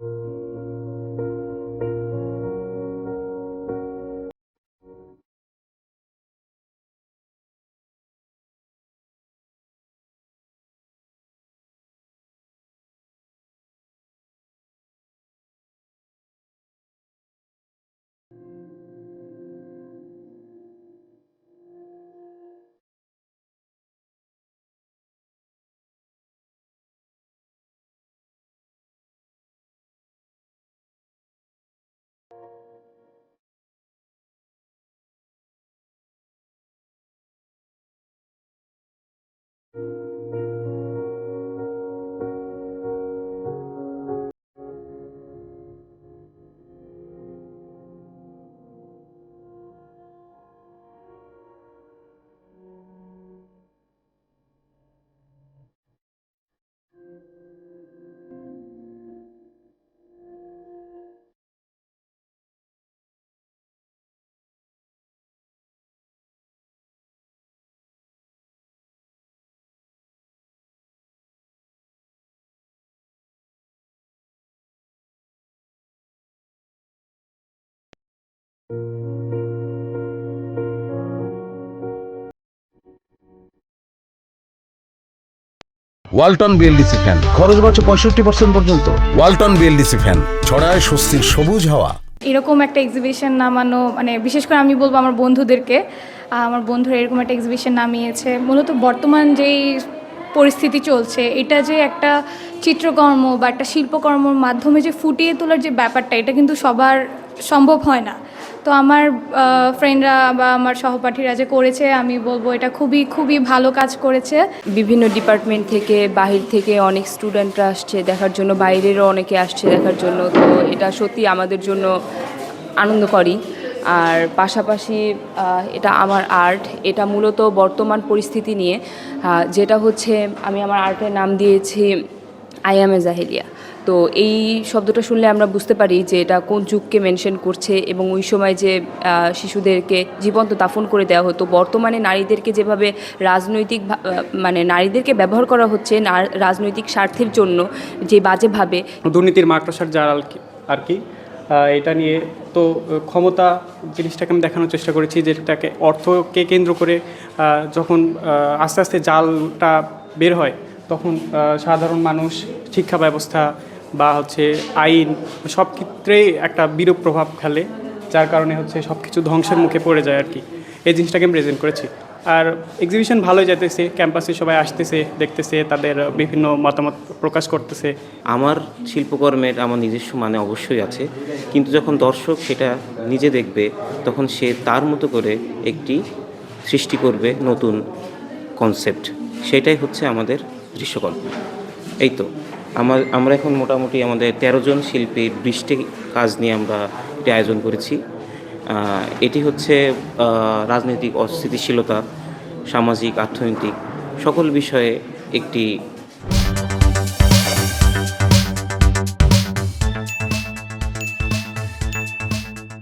you you Walton BLDC fan. খরচ বাড়ছে পঁয়ষট্টি পার্সেন্ট পর্যন্ত। Walton BLDC fan. ছড়ায় স্বস্তির সবুজ হাওয়া। এরকম একটা এক্সিবিশন নামানো মানে বিশেষ করে আমি বলব আমার বন্ধুদেরকে আমার বন্ধুরা এরকম একটা এক্সিবিশন নামিয়েছে। মূলত বর্তমান যেই পরিস্থিতি চলছে এটা যে একটা চিত্রকর্ম বা একটা শিল্পকর্মর মাধ্যমে যে ফুটিয়ে তোলার যে ব্যাপারটা এটা কিন্তু সবার সম্ভব হয় না। তো আমার ফ্রেন্ডরা বা আমার সহপাঠীরা যে করেছে, আমি বলব এটা খুবই খুবই ভালো কাজ করেছে। বিভিন্ন ডিপার্টমেন্ট থেকে, বাহির থেকে অনেক স্টুডেন্টরা আসছে দেখার জন্য, বাইরেরও অনেকে আসছে দেখার জন্য। তো এটা সত্যি আমাদের জন্য আনন্দকরই। আর পাশাপাশি এটা আমার আর্ট এটা মূলত বর্তমান পরিস্থিতি নিয়ে। যেটা হচ্ছে, আমি আমার আর্টের নাম দিয়েছি আই এম এ জাহেলিয়া তো এই শব্দটা শুনলে আমরা বুঝতে পারি যে এটা কোন যুগকে মেনশন করছে এবং ওই সময় যে শিশুদেরকে জীবন্ত দাফন করে দেওয়া হতো, বর্তমানে নারীদেরকে যেভাবে রাজনৈতিক মানে নারীদেরকে ব্যবহার করা হচ্ছে রাজনৈতিক স্বার্থের জন্য যে বাজেভাবে দুর্নীতির মাকড়সার জাল আর কি এটা নিয়ে তো ক্ষমতা জিনিসটাকে আমি দেখানোর চেষ্টা করেছি যেটাকে অর্থকে কেন্দ্র করে যখন আস্তে আস্তে জালটা বের হয় তখন সাধারণ মানুষ, শিক্ষা ব্যবস্থা বা হচ্ছে আইন সব ক্ষেত্রেই একটা বিরূপ প্রভাব ফেলে, যার কারণে হচ্ছে সব কিছু ধ্বংসের মুখে পড়ে যায় আর কি এই জিনিসটাকে আমি প্রেজেন্ট করেছি। আর এক্সিবিশন ভালোই যেতেছে ক্যাম্পাসে সবাই আসতেছে, দেখতেছে, তাদের বিভিন্ন মতামত প্রকাশ করতেছে। আমার শিল্পকর্মের আমার নিজস্ব মানে অবশ্যই আছে, কিন্তু যখন দর্শক সেটা নিজে দেখবে, তখন সে তার মতো করে একটি সৃষ্টি করবে নতুন কনসেপ্ট সেটাই হচ্ছে আমাদের দৃশ্যকল্প। এই তো, আমার, আমরা এখন মোটামুটি আমাদের তেরো জন শিল্পীর বৃষ্টি কাজ নিয়ে আমরা এটি আয়োজন করেছি। এটি হচ্ছে রাজনৈতিক অস্থিতিশীলতা, সামাজিক অর্থনৈতিক সকল বিষয়ে একটি